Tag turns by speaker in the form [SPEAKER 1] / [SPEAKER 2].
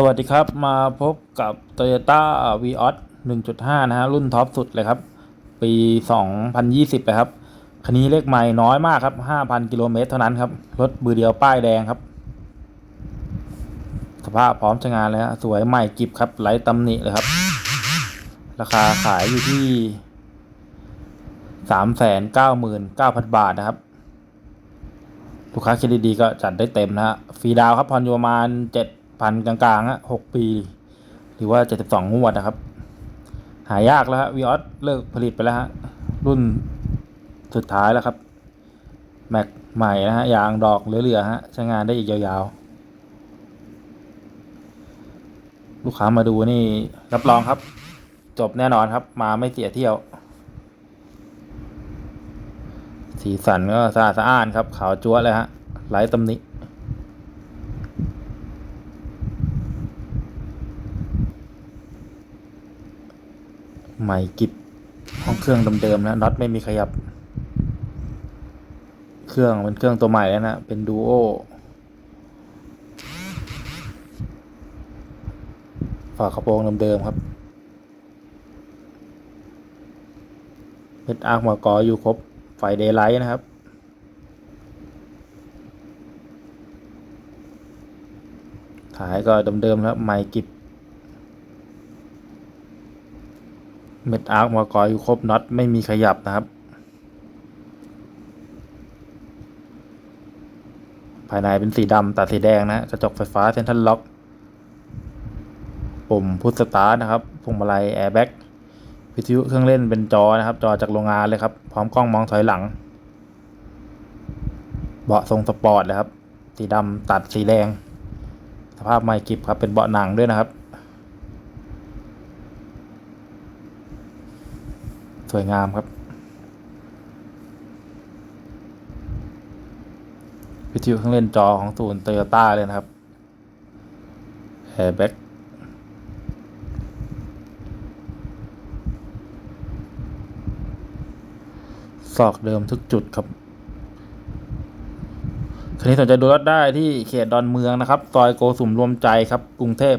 [SPEAKER 1] สวัสดีครับ มาพบกับ Toyota v ีออส1.5 นะฮะ รุ่นท็อปสุดเลยครับ ปี 2020เลยครับ คันนี้เลขใหม่น้อยมากครับ 5,000 กิโลเมตรเท่านั้นครับ รถมือเดียวป้ายแดงครับ สภาพพร้อมใช้งานเลยฮะ สวยใหม่กิบครับไร้ตำหนิเลยครับ ราคาขายอยู่ที่ 399,000 บาทนะครับลูกค้าเครดิตดีก็จัดได้เต็มนะฮะฟรีดาวครับผ่อนอยู่ประมาณเจ็ด พันกลางๆฮะหกปี หรือว่าเจ็ดสิบสองงวดนะครับ หายากแล้วฮะวีออสเลิกผลิตไปแล้วฮะรุ่นสุดท้ายแล้วครับ แม็กใหม่นะฮะยางดอกเหลือๆฮะใช้งานได้อีกยาวๆ ลูกค้ามาดูนี่รับรองครับ จบแน่นอนครับ มาไม่เสียเที่ยว สีสันก็สะอาดสะอ้านครับ ขาวจั๊วเลยฮะไร้ตำหนิ ใหม่กิบห้องเครื่องเดิมๆนะน็อตไม่มีขยับ เครื่องเป็นเครื่องตัวใหม่แล้วนะ เป็นดูโอฝากระโปรงเดิมๆครับเพชรอาร์มากออยู่ครบไฟเดย์ไลท์นะครับถ่ายก็เดิมๆแล้วใหม่กิบ เม็ดอาร์คมากอยู่ครบน็อตไม่มีขยับนะครับ ภายในเป็นสีดำตัดสีแดงนะกระจกไฟฟ้าเซ็นทรัลล็อกปุ่มพุทสตาร์นะครับพวงมาลัยแอร์แบ็กวิทยุเครื่องเล่นเป็นจอนะครับ จอจากโรงงานเลยครับ พร้อมกล้องมองถอยหลัง เบาะทรงสปอร์ตเลยครับ สีดำตัดสีแดง สภาพไม่กิบครับเป็นเบาะหนังด้วยนะครับ สวยงามครับ วิทยุเครื่องเล่นจอของศูนย์โตโยต้าเลยนะครับแอร์แบ็กซอกเดิมทุกจุดครับคันนี้สนใจดูรถได้ที่เขตดอนเมืองนะครับ ซอยโกสุมรวมใจครับ กรุงเทพ